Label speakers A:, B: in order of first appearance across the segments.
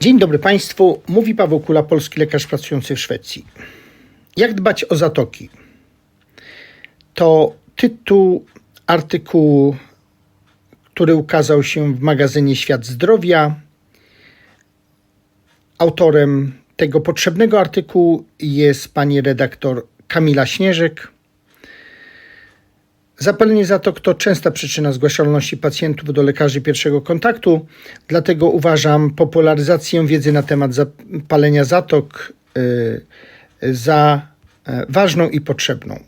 A: Dzień dobry Państwu, mówi Paweł Kula, polski lekarz pracujący w Szwecji. Jak dbać o zatoki? To tytuł artykułu, który ukazał się w magazynie Świat Zdrowia. Autorem tego potrzebnego artykułu jest pani redaktor Kamila Śnieżek. Zapalenie zatok to częsta przyczyna zgłaszalności pacjentów do lekarzy pierwszego kontaktu, dlatego uważam popularyzację wiedzy na temat zapalenia zatok y, za e, ważną i potrzebną.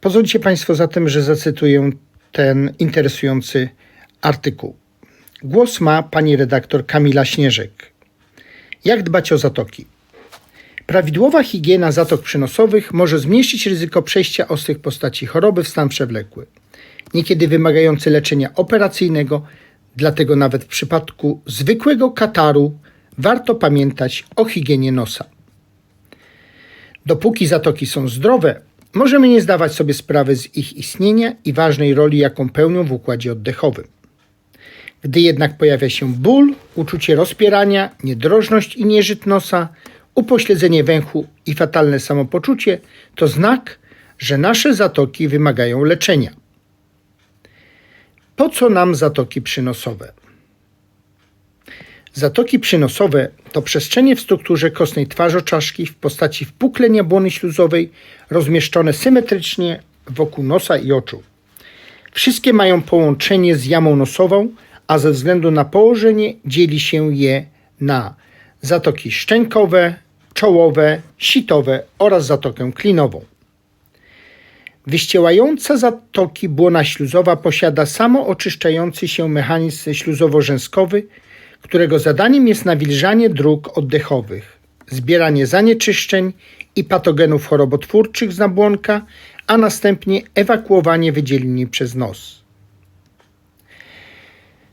A: Pozwólcie Państwo zatem, że zacytuję ten interesujący artykuł. Głos ma pani redaktor Kamila Śnieżek. Jak dbać o zatoki? Prawidłowa higiena zatok przynosowych może zmniejszyć ryzyko przejścia ostrych postaci choroby w stan przewlekły, niekiedy wymagający leczenia operacyjnego, dlatego nawet w przypadku zwykłego kataru warto pamiętać o higienie nosa. Dopóki zatoki są zdrowe, możemy nie zdawać sobie sprawy z ich istnienia i ważnej roli, jaką pełnią w układzie oddechowym. Gdy jednak pojawia się ból, uczucie rozpierania, niedrożność i nieżyt nosa, upośledzenie węchu i fatalne samopoczucie to znak, że nasze zatoki wymagają leczenia. Po co nam zatoki przynosowe? Zatoki przynosowe to przestrzenie w strukturze kostnej twarzoczaszki w postaci wpuklenia błony śluzowej rozmieszczone symetrycznie wokół nosa i oczu. Wszystkie mają połączenie z jamą nosową, a ze względu na położenie dzieli się je na zatoki szczękowe, czołowe, sitowe oraz zatokę klinową. Wyściełająca zatoki błona śluzowa posiada samooczyszczający się mechanizm śluzowo-rzęskowy, którego zadaniem jest nawilżanie dróg oddechowych, zbieranie zanieczyszczeń i patogenów chorobotwórczych z nabłonka, a następnie ewakuowanie wydzieliny przez nos.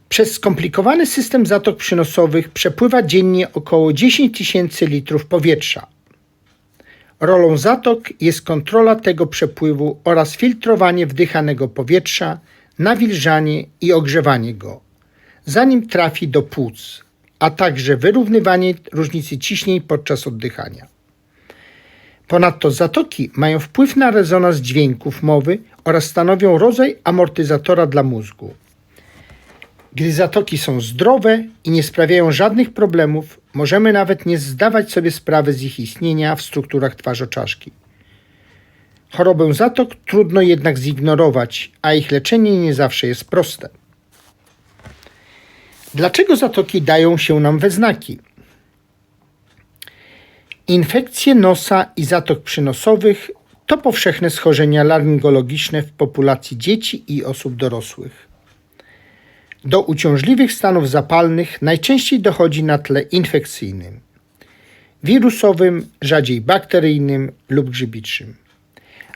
A: Przez skomplikowany system zatok przynosowych przepływa dziennie około 10 tysięcy litrów powietrza. Rolą zatok jest kontrola tego przepływu oraz filtrowanie wdychanego powietrza, nawilżanie i ogrzewanie go, zanim trafi do płuc, a także wyrównywanie różnicy ciśnień podczas oddychania. Ponadto zatoki mają wpływ na rezonans dźwięków mowy oraz stanowią rodzaj amortyzatora dla mózgu. Gdy zatoki są zdrowe i nie sprawiają żadnych problemów, możemy nawet nie zdawać sobie sprawy z ich istnienia w strukturach twarzoczaszki. Chorobę zatok trudno jednak zignorować, a ich leczenie nie zawsze jest proste. Dlaczego zatoki dają się nam we znaki? Infekcje nosa i zatok przynosowych to powszechne schorzenia laryngologiczne w populacji dzieci i osób dorosłych. Do uciążliwych stanów zapalnych najczęściej dochodzi na tle infekcyjnym, wirusowym, rzadziej bakteryjnym lub grzybiczym,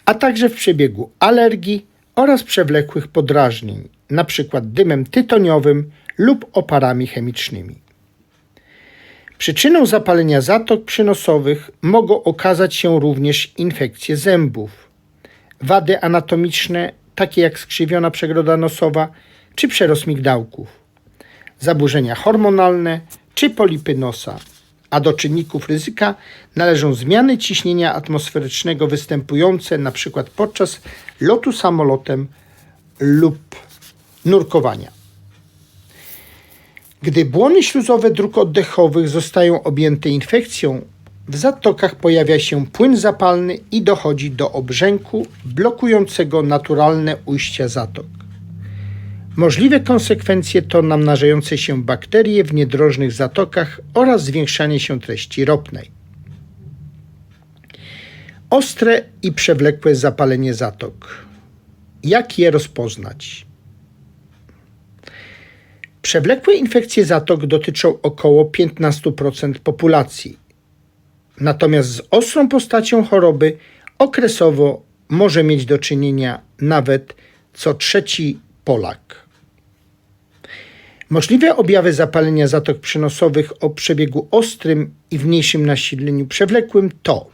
A: a także w przebiegu alergii oraz przewlekłych podrażnień, np. dymem tytoniowym lub oparami chemicznymi. Przyczyną zapalenia zatok przynosowych mogą okazać się również infekcje zębów, wady anatomiczne, takie jak skrzywiona przegroda nosowa czy przerost migdałków, zaburzenia hormonalne czy polipy nosa, a do czynników ryzyka należą zmiany ciśnienia atmosferycznego występujące np. podczas lotu samolotem lub nurkowania. Gdy błony śluzowe dróg oddechowych zostają objęte infekcją, w zatokach pojawia się płyn zapalny i dochodzi do obrzęku blokującego naturalne ujścia zatok. Możliwe konsekwencje to namnażające się bakterie w niedrożnych zatokach oraz zwiększanie się treści ropnej. Ostre i przewlekłe zapalenie zatok. Jak je rozpoznać? Przewlekłe infekcje zatok dotyczą około 15% populacji. Natomiast z ostrą postacią choroby okresowo może mieć do czynienia nawet co trzeci Polak. Możliwe objawy zapalenia zatok przynosowych o przebiegu ostrym i w mniejszym nasileniu przewlekłym to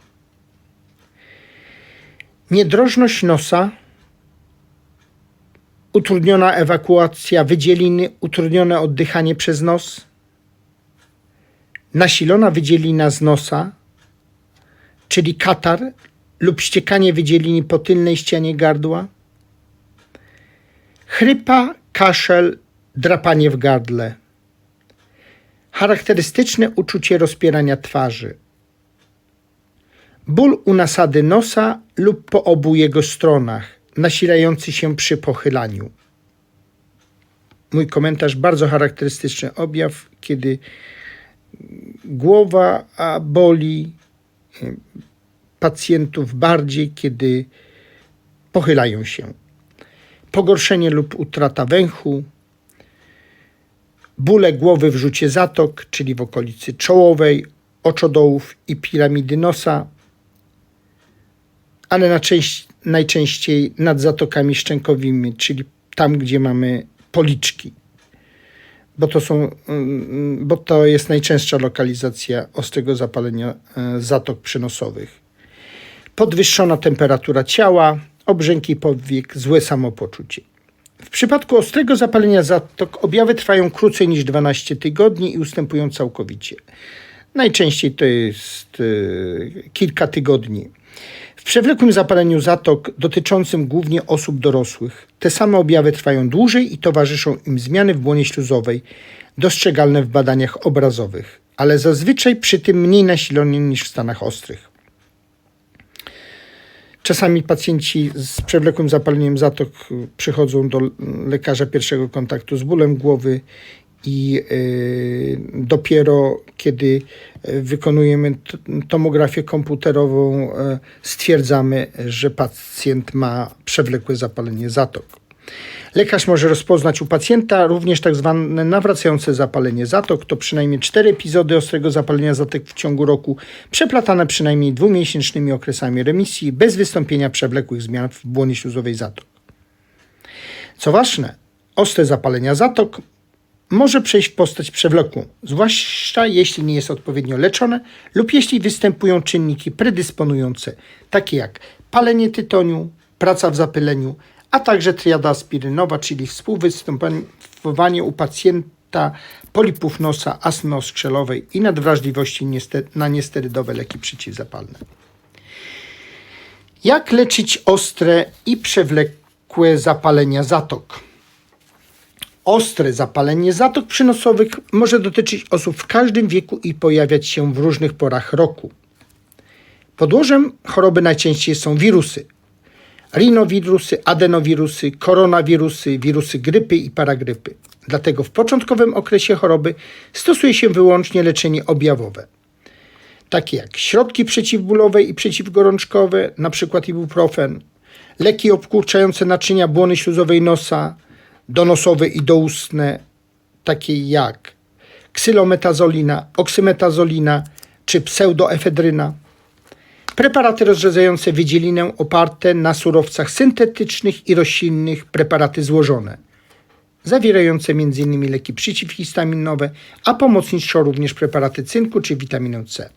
A: niedrożność nosa, utrudniona ewakuacja wydzieliny, utrudnione oddychanie przez nos, nasilona wydzielina z nosa, czyli katar lub ściekanie wydzieliny po tylnej ścianie gardła, chrypa, kaszel, drapanie w gardle, charakterystyczne uczucie rozpierania twarzy, ból u nasady nosa lub po obu jego stronach, nasilający się przy pochylaniu. Mój komentarz bardzo charakterystyczny objaw, kiedy głowa boli y, pacjentów bardziej, kiedy pochylają się. Pogorszenie lub utrata węchu, bóle głowy w rzucie zatok, czyli w okolicy czołowej, oczodołów i piramidy nosa, ale najczęściej nad zatokami szczękowymi, czyli tam, gdzie mamy policzki. Bo to, są, mm, bo to jest najczęstsza lokalizacja ostrego zapalenia e, zatok przynosowych. Podwyższona temperatura ciała, obrzęki powiek, złe samopoczucie. W przypadku ostrego zapalenia zatok objawy trwają krócej niż 12 tygodni i ustępują całkowicie. Najczęściej to jest e, kilka tygodni. W przewlekłym zapaleniu zatok dotyczącym głównie osób dorosłych te same objawy trwają dłużej i towarzyszą im zmiany w błonie śluzowej, dostrzegalne w badaniach obrazowych, ale zazwyczaj przy tym mniej nasilone niż w stanach ostrych. Czasami pacjenci z przewlekłym zapaleniem zatok przychodzą do lekarza pierwszego kontaktu z bólem głowy i y, dopiero kiedy y, wykonujemy tomografię komputerową, y, stwierdzamy, że pacjent ma przewlekłe zapalenie zatok. Lekarz może rozpoznać u pacjenta również tak zwane nawracające zapalenie zatok. To przynajmniej cztery epizody ostrego zapalenia zatok w ciągu roku, przeplatane przynajmniej dwumiesięcznymi okresami remisji, bez wystąpienia przewlekłych zmian w błonie śluzowej zatok. Co ważne, ostre zapalenia zatok może przejść w postać przewlekłą, zwłaszcza jeśli nie jest odpowiednio leczone lub jeśli występują czynniki predysponujące, takie jak palenie tytoniu, praca w zapyleniu, a także triada aspirynowa, czyli współwystępowanie u pacjenta polipów nosa, astmy skrzelowej i nadwrażliwości na niesterydowe leki przeciwzapalne. Jak leczyć ostre i przewlekłe zapalenia zatok? Ostre zapalenie zatok przynosowych może dotyczyć osób w każdym wieku i pojawiać się w różnych porach roku. Podłożem choroby najczęściej są wirusy. Rinowirusy, adenowirusy, koronawirusy, wirusy grypy i paragrypy. Dlatego w początkowym okresie choroby stosuje się wyłącznie leczenie objawowe. Takie jak środki przeciwbólowe i przeciwgorączkowe, np. ibuprofen, leki obkurczające naczynia błony śluzowej nosa, donosowe i doustne, takie jak ksylometazolina, oksymetazolina czy pseudoefedryna. Preparaty rozrzedzające wydzielinę oparte na surowcach syntetycznych i roślinnych, preparaty złożone, zawierające m.in. leki przeciwhistaminowe, a pomocniczo również preparaty cynku czy witaminę C.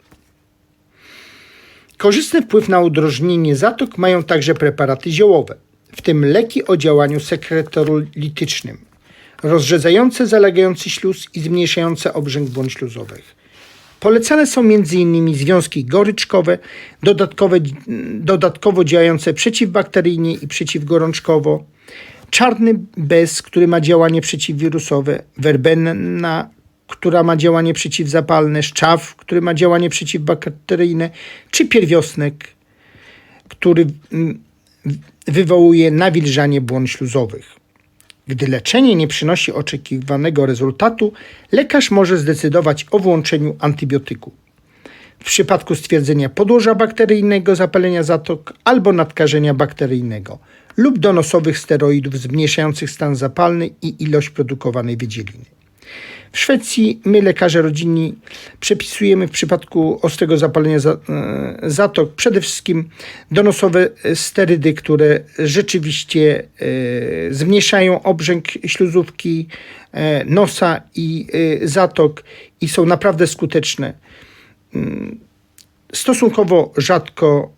A: Korzystny wpływ na udrożnienie zatok mają także preparaty ziołowe – w tym leki o działaniu sekretorolitycznym, rozrzedzające zalegający śluz i zmniejszające obrzęk błon śluzowych. Polecane są m.in. związki goryczkowe, dodatkowe, dodatkowo działające przeciwbakteryjnie i przeciwgorączkowo, czarny bez, który ma działanie przeciwwirusowe, werbenna, która ma działanie przeciwzapalne, szczaw, który ma działanie przeciwbakteryjne, czy pierwiosnek, który mm, wywołuje nawilżanie błon śluzowych. Gdy leczenie nie przynosi oczekiwanego rezultatu, lekarz może zdecydować o włączeniu antybiotyku. W przypadku stwierdzenia podłoża bakteryjnego zapalenia zatok albo nadkażenia bakteryjnego lub donosowych steroidów zmniejszających stan zapalny i ilość produkowanej wydzieliny. W Szwecji my, lekarze rodzinni, przepisujemy w przypadku ostrego zapalenia e, zatok przede wszystkim donosowe sterydy, które rzeczywiście e, zmniejszają obrzęk śluzówki, e, nosa i zatok i są naprawdę skuteczne. Mm, stosunkowo rzadko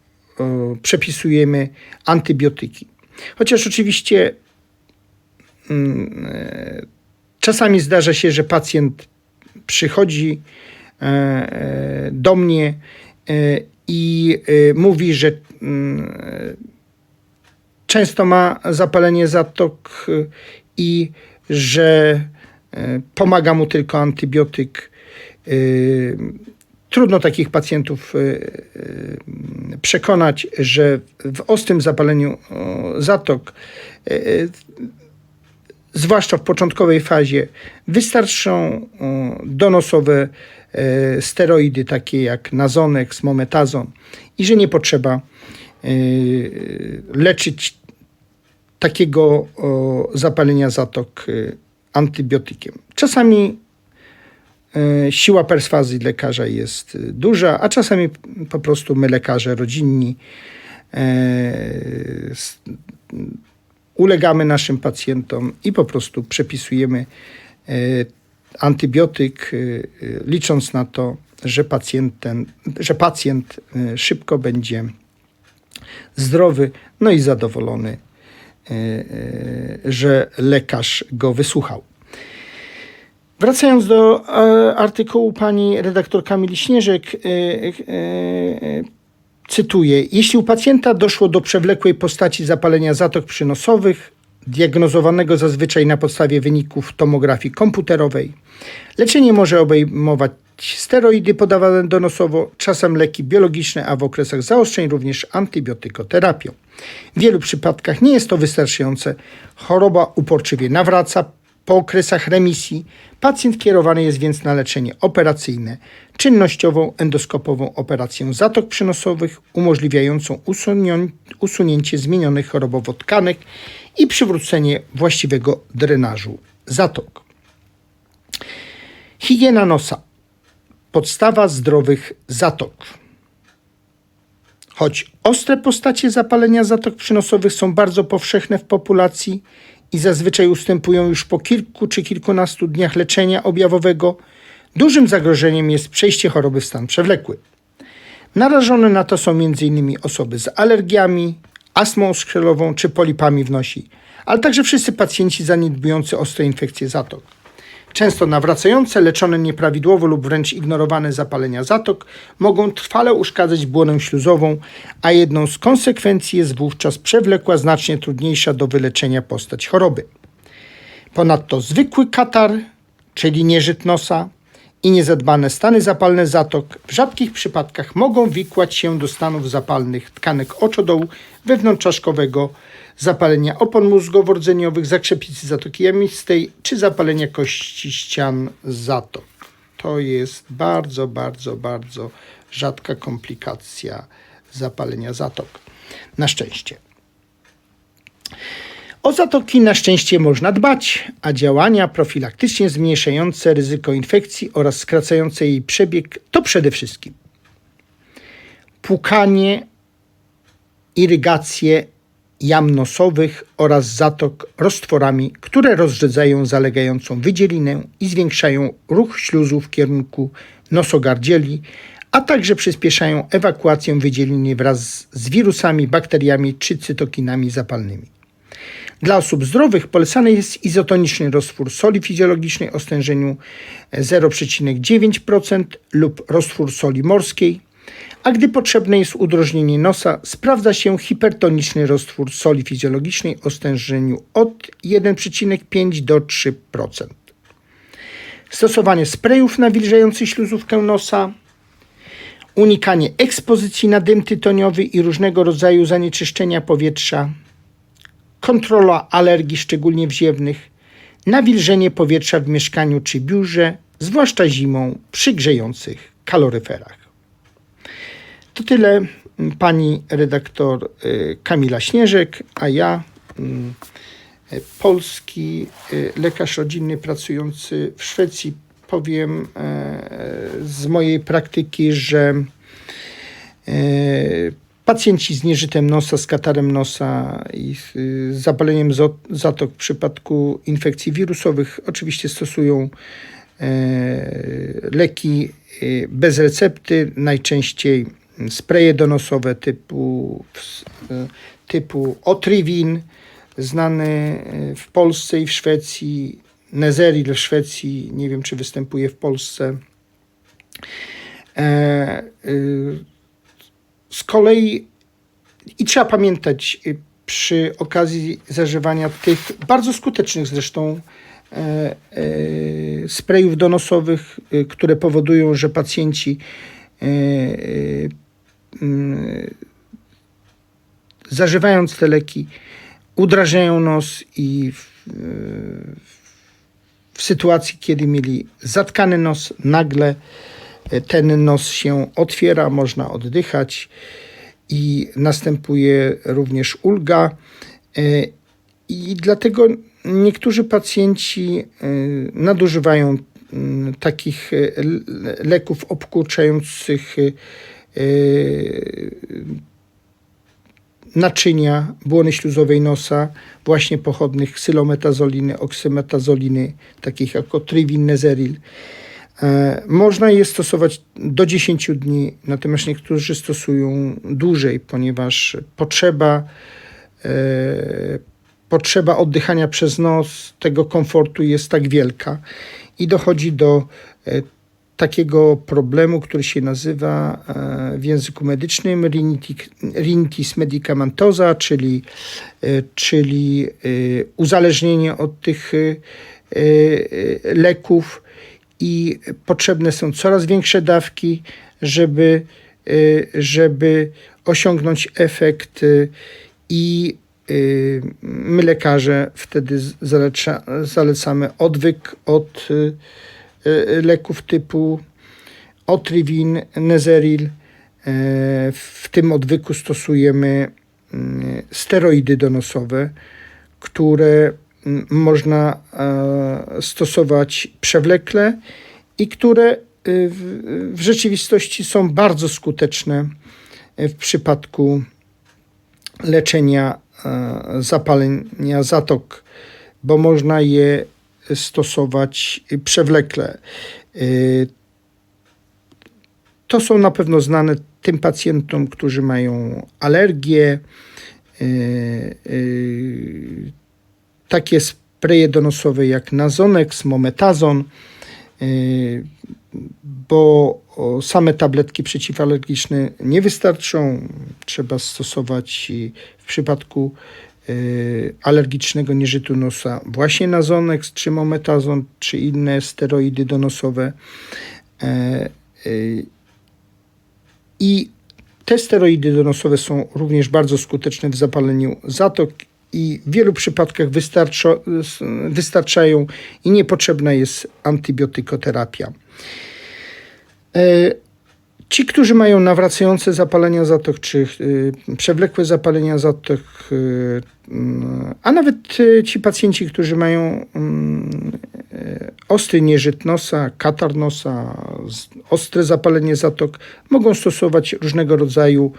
A: przepisujemy antybiotyki. Chociaż oczywiście mm, Czasami zdarza się, że pacjent przychodzi e, do mnie e, i e, mówi, że mm, często ma zapalenie zatok e, i że e, pomaga mu tylko antybiotyk. E, Trudno takich pacjentów e, e, przekonać, że w ostrym zapaleniu zatok, e, e, zwłaszcza w początkowej fazie, wystarczą o, donosowe e, steroidy takie jak nazonex, mometazon i że nie potrzeba e, leczyć takiego zapalenia zatok e, antybiotykiem. Czasami e, siła perswazji lekarza jest e, duża, a czasami po prostu my lekarze rodzinni e, ulegamy naszym pacjentom i po prostu przepisujemy e, antybiotyk, e, e, licząc na to, że pacjent, ten, że pacjent szybko będzie zdrowy, no i zadowolony, że lekarz go wysłuchał. Wracając do artykułu pani redaktor Kamili Śnieżek, cytuję: Jeśli u pacjenta doszło do przewlekłej postaci zapalenia zatok przynosowych, diagnozowanego zazwyczaj na podstawie wyników tomografii komputerowej, leczenie może obejmować steroidy podawane donosowo, czasem leki biologiczne, a w okresach zaostrzeń również antybiotykoterapią. W wielu przypadkach nie jest to wystarczające. Choroba uporczywie nawraca. Po okresach remisji pacjent kierowany jest więc na leczenie operacyjne, czynnościową endoskopową operację zatok przynosowych umożliwiającą usunięcie zmienionych chorobowo tkanek i przywrócenie właściwego drenażu zatok. Higiena nosa. Podstawa zdrowych zatok. Choć ostre postacie zapalenia zatok przynosowych są bardzo powszechne w populacji i zazwyczaj ustępują już po kilku czy kilkunastu dniach leczenia objawowego, dużym zagrożeniem jest przejście choroby w stan przewlekły. Narażone na to są m.in. osoby z alergiami, astmą skrzelową czy polipami w nosi, ale także wszyscy pacjenci zaniedbujący ostre infekcje zatok. Często nawracające, leczone nieprawidłowo lub wręcz ignorowane zapalenia zatok mogą trwale uszkadzać błonę śluzową, a jedną z konsekwencji jest wówczas przewlekła, znacznie trudniejsza do wyleczenia postać choroby. Ponadto zwykły katar, czyli nieżyt nosa i niezadbane stany zapalne zatok w rzadkich przypadkach mogą wikłać się do stanów zapalnych tkanek oczodołu wewnątrzczaszkowego, zapalenia opon mózgowo-rdzeniowych, zakrzepicy zatoki jamistej czy zapalenia kości ścian zatok. To jest bardzo, bardzo, bardzo rzadka komplikacja zapalenia zatok. Na szczęście. O zatoki na szczęście można dbać, a działania profilaktycznie zmniejszające ryzyko infekcji oraz skracające jej przebieg to przede wszystkim płukanie, irygację jam nosowych oraz zatok roztworami, które rozrzedzają zalegającą wydzielinę i zwiększają ruch śluzu w kierunku nosogardzieli, a także przyspieszają ewakuację wydzieliny wraz z wirusami, bakteriami czy cytokinami zapalnymi. Dla osób zdrowych polecany jest izotoniczny roztwór soli fizjologicznej o stężeniu 0,9% lub roztwór soli morskiej, a gdy potrzebne jest udrożnienie nosa, sprawdza się hipertoniczny roztwór soli fizjologicznej o stężeniu od 1,5 do 3%. Stosowanie sprayów nawilżających śluzówkę nosa, unikanie ekspozycji na dym tytoniowy i różnego rodzaju zanieczyszczenia powietrza, kontrola alergii, szczególnie wziewnych, nawilżenie powietrza w mieszkaniu czy biurze, zwłaszcza zimą przy grzejących kaloryferach. To tyle pani redaktor y, Kamila Śnieżek, a ja, y, polski y, lekarz rodzinny pracujący w Szwecji, powiem e, z mojej praktyki, że e, Pacjenci z nieżytem nosa, z katarem nosa i z zapaleniem zatok w przypadku infekcji wirusowych oczywiście stosują e, leki bez recepty, najczęściej spreje donosowe typu, e, typu Otrivin, znany e, w Polsce i w Szwecji, Nezeril w Szwecji, nie wiem czy występuje w Polsce. E, z kolei i trzeba pamiętać przy okazji zażywania tych bardzo skutecznych zresztą sprayów donosowych, które powodują, że pacjenci zażywając te leki udrażniają nos i w, w sytuacji, kiedy mieli zatkany nos, nagle e, ten nos się otwiera, można oddychać i następuje również ulga. I dlatego niektórzy pacjenci nadużywają takich leków obkurczających naczynia błony śluzowej nosa, właśnie pochodnych ksylometasoliny, oksymetazoliny, takich jak Otrivin, Nezeril. E, Można je stosować do 10 dni, natomiast niektórzy stosują dłużej, ponieważ potrzeba, e, potrzeba oddychania przez nos, tego komfortu jest tak wielka i dochodzi do e, takiego problemu, który się nazywa e, w języku medycznym rinitis medicamentosa, czyli, e, czyli e, uzależnienie od tych leków i potrzebne są coraz większe dawki, żeby, żeby osiągnąć efekt i my lekarze wtedy zaleca, zalecamy odwyk od leków typu Otrivin, Nezeril. E, W tym odwyku stosujemy steroidy donosowe, które można e, stosować przewlekle i które w, w rzeczywistości są bardzo skuteczne e, w przypadku leczenia e, zapalenia zatok, bo można je stosować przewlekle. E, To są na pewno znane tym pacjentom, którzy mają alergię. e, e, Takie spreje donosowe jak Nazonex, Mometazon, bo same tabletki przeciwalergiczne nie wystarczą. Trzeba stosować w przypadku alergicznego nieżytu nosa właśnie Nazonex, czy Mometazon, czy inne steroidy donosowe. E, e, I te steroidy donosowe są również bardzo skuteczne w zapaleniu zatok i w wielu przypadkach wystarcza, wystarczają i niepotrzebna jest antybiotykoterapia. Ci, którzy mają nawracające zapalenia zatok, czy y, przewlekłe zapalenia zatok, y, mm, a nawet y, ci pacjenci, którzy mają mm, ostry nieżyt nosa, katar nosa, ostre zapalenie zatok, mogą stosować różnego rodzaju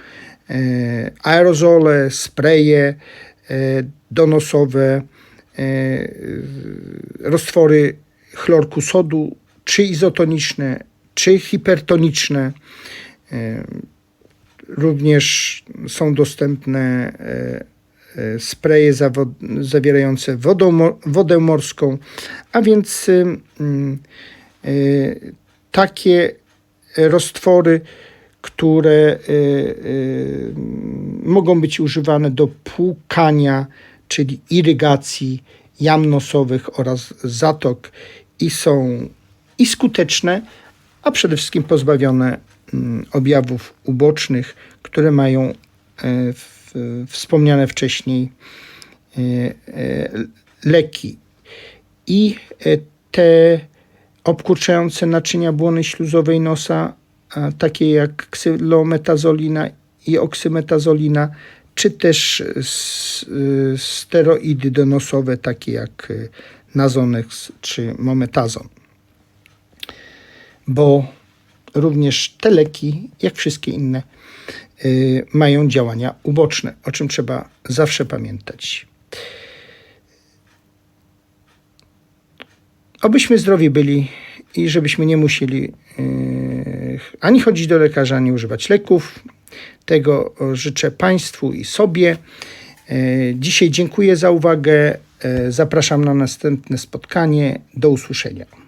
A: e, aerozole, spreje e, donosowe, e, roztwory chlorku sodu, czy izotoniczne, czy hipertoniczne. E, Również są dostępne e, e, spreje zawierające wodę, mo- wodę morską, a więc ym, y, takie roztwory, które y, y, mogą być używane do płukania, czyli irygacji jam nosowych oraz zatok i są i skuteczne, a przede wszystkim pozbawione mm, objawów ubocznych, które mają e, wspomniane wcześniej e, e, leki. I te obkurczające naczynia błony śluzowej nosa, takie jak ksylometazolina i oksymetazolina, czy też steroidy donosowe, takie jak Nazonex czy Mometazon. Bo również te leki, jak wszystkie inne, y, mają działania uboczne, o czym trzeba zawsze pamiętać. Obyśmy zdrowi byli i żebyśmy nie musieli yy, ani chodzić do lekarza, ani używać leków. Tego życzę Państwu i sobie. Yy, Dzisiaj dziękuję za uwagę. Yy, Zapraszam na następne spotkanie. Do usłyszenia.